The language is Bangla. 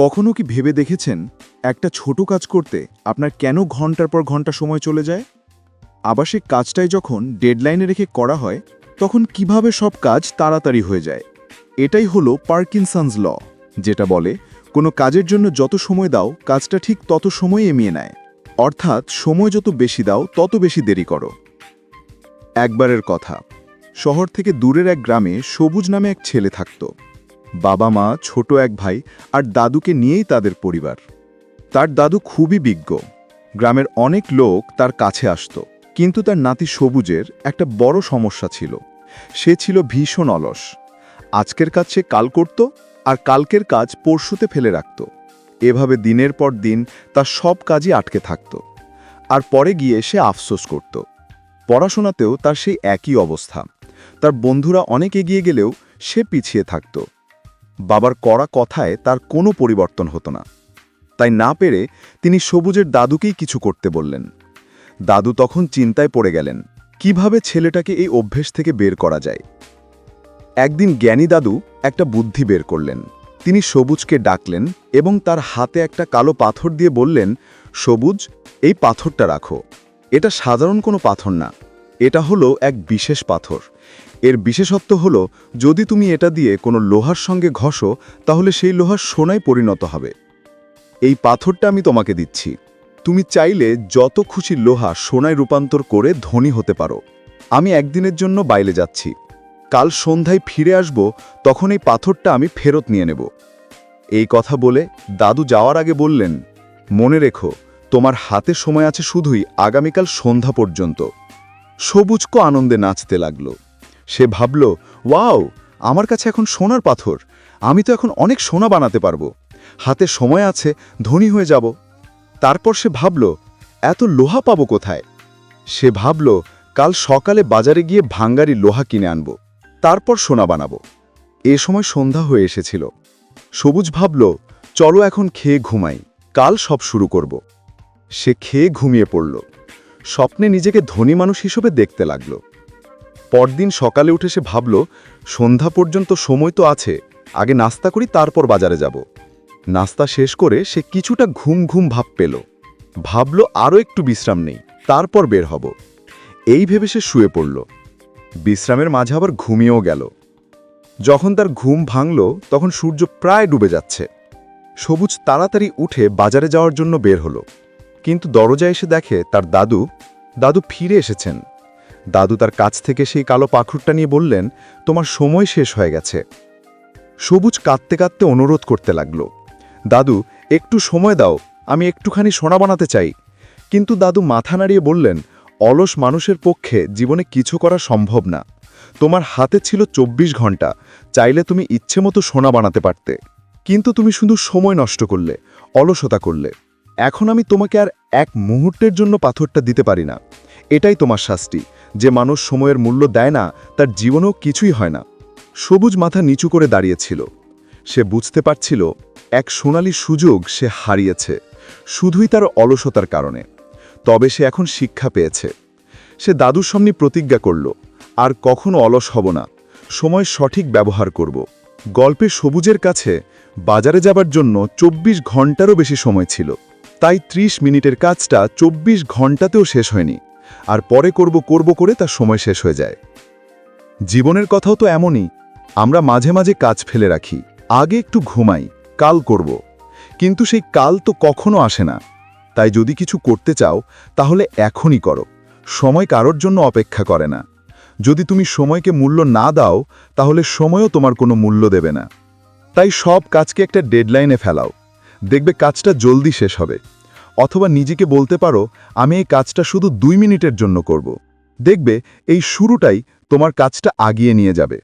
কখনো কি ভেবে দেখেছেন একটা ছোট কাজ করতে আপনার কেন ঘণ্টার পর ঘণ্টা সময় চলে যায়? আবার সেই কাজটাই যখন ডেডলাইনে রেখে করা হয়, তখন কীভাবে সব কাজ তাড়াতাড়ি হয়ে যায়? এটাই হলো পার্কিনসন্স ল, যেটা বলে, কোনো কাজের জন্য যত সময় দাও, কাজটা ঠিক তত সময় এমিয়ে নেয়। অর্থাৎ সময় যত বেশি দাও, তত বেশি দেরি করো। একবারের কথা, শহর থেকে দূরের এক গ্রামে সবুজ নামে এক ছেলে থাকত। বাবা মা, ছোট এক ভাই আর দাদুকে নিয়েই তাদের পরিবার। তার দাদু খুবই বিজ্ঞ। গ্রামের অনেক লোক তার কাছে আসত। কিন্তু তার নাতি সবুজের একটা বড় সমস্যা ছিল। সে ছিল ভীষণ অলস। আজকের কাজ সে কাল করত আর কালকের কাজ পরশুতে ফেলে রাখত। এভাবে দিনের পর দিন তার সব কাজই আটকে থাকত। আর পরে গিয়ে সে আফসোস করত। পড়াশোনাতেও তার সেই একই অবস্থা। তার বন্ধুরা অনেক এগিয়ে গেলেও সে পিছিয়ে থাকত। বাবার কড়া কথায় তার কোনো পরিবর্তন হতো না। তাই না পেরে তিনি সবুজের দাদুকেই কিছু করতে বললেন। দাদু তখন চিন্তায় পড়ে গেলেন, কীভাবে ছেলেটাকে এই অভ্যেস থেকে বের করা যায়? একদিন জ্ঞানী দাদু একটা বুদ্ধি বের করলেন। তিনি সবুজকে ডাকলেন এবং তার হাতে একটা কালো পাথর দিয়ে বললেন, সবুজ, এই পাথরটা রাখো। এটা সাধারণ কোনো পাথর না। এটা হলো এক বিশেষ পাথর। এর বিশেষত্ব হলো, যদি তুমি এটা দিয়ে কোনো লোহার সঙ্গে ঘষো, তাহলে সেই লোহার সোনায় পরিণত হবে। এই পাথরটা আমি তোমাকে দিচ্ছি। তুমি চাইলে যত খুশি লোহা সোনায় রূপান্তর করে ধনী হতে পারো। আমি একদিনের জন্য বাইলে যাচ্ছি। কাল সন্ধ্যায় ফিরে আসব, তখন এই পাথরটা আমি ফেরত নিয়ে নেব। এই কথা বলে দাদু যাওয়ার আগে বললেন, মনে রেখো, তোমার হাতে সময় আছে শুধুই আগামীকাল সন্ধ্যা পর্যন্ত। সবুজকো আনন্দে নাচতে লাগল। সে ভাবল, ওয়াও, আমার কাছে এখন সোনার পাথর। আমি তো এখন অনেক সোনা বানাতে পারব। হাতে সময় আছে, ধনী হয়ে যাব। তারপর সে ভাবল, এত লোহা পাবো কোথায়? সে ভাবল, কাল সকালে বাজারে গিয়ে ভাঙ্গারি লোহা কিনে আনব। তারপর সোনা বানাবো। এ সময় সন্ধ্যা হয়ে এসেছিল। সবুজ ভাবল, চলো এখন খেয়ে ঘুমাই। কাল সব শুরু করব। সে খেয়ে ঘুমিয়ে পড়ল। স্বপ্নে নিজেকে ধনী মানুষ হিসেবে দেখতে লাগল। পরদিন সকালে উঠে সে ভাবল, সন্ধ্যা পর্যন্ত সময় তো আছে, আগে নাস্তা করি, তারপর বাজারে যাব। নাস্তা শেষ করে সে কিছুটা ঘুম ঘুম ভাব পেল। ভাবল, আরও একটু বিশ্রাম নেই, তারপর বের হব। এই ভেবে সে শুয়ে পড়ল। বিশ্রামের মাঝে আবার ঘুমিয়েও গেল। যখন তার ঘুম ভাঙল, তখন সূর্য প্রায় ডুবে যাচ্ছে। সবুজ তাড়াতাড়ি উঠে বাজারে যাওয়ার জন্য বের হলো। কিন্তু দরজায় এসে দেখে তার দাদু দাদু ফিরে এসেছেন। দাদু তার কাছ থেকে সেই কালো পাখুরটা নিয়ে বললেন, তোমার সময় শেষ হয়ে গেছে। সবুজ কাঁদতে কাঁদতে অনুরোধ করতে লাগল। দাদু, একটু সময় দাও, আমি একটুখানি সোনা বানাতে চাই। কিন্তু দাদু মাথা নাড়িয়ে বললেন, অলস মানুষের পক্ষে জীবনে কিছু করা সম্ভব না। তোমার হাতে ছিল ২৪ ঘণ্টা, চাইলে তুমি ইচ্ছে মতো সোনা বানাতে পারতে। কিন্তু তুমি শুধু সময় নষ্ট করলে, অলসতা করলে। এখন আমি তোমাকে আর এক মুহূর্তের জন্য পাথরটা দিতে পারি না। এটাই তোমার শাস্তি। যে মানুষ সময়ের মূল্য দেয় না, তার জীবনেও কিছুই হয় না। সবুজ মাথা নিচু করে দাঁড়িয়েছিল। সে বুঝতে পারছিল, এক সোনালি সুযোগ সে হারিয়েছে, শুধুই তার অলসতার কারণে। তবে সে এখন শিক্ষা পেয়েছে। সে দাদুর সামনে প্রতিজ্ঞা করল, আর কখনো অলস হব না। সময় সঠিক ব্যবহার করব। গল্পে সবুজের কাছে বাজারে যাবার জন্য ২৪ ঘন্টারও বেশি সময় ছিল। তাই ৩০ মিনিটের কাজটা ২৪ ঘন্টাতেও শেষ হয়নি। আর পরে করব করব করে তার সময় শেষ হয়ে যায়। জীবনের কথাও তো এমনই, আমরা মাঝে মাঝে কাজ ফেলে রাখি, আগে একটু ঘুমাই, কাল করব। কিন্তু সেই কাল তো কখনো আসে না। তাই যদি কিছু করতে চাও, তাহলে এখনই করো। সময় কারোর জন্য অপেক্ষা করে না। যদি তুমি সময়কে মূল্য না দাও, তাহলে সময়ও তোমার কোনো মূল্য দেবে না। তাই সব কাজকে একটা ডেডলাইনে ফেলাও। দেখবে কাজটা জলদি শেষ হবে। অথবা নিজেকে বলতে পারো, আমি এই কাজটা শুধু দুই মিনিটের জন্য করব। দেখবে এই শুরুটাই তোমার কাজটা আগিয়ে নিয়ে যাবে।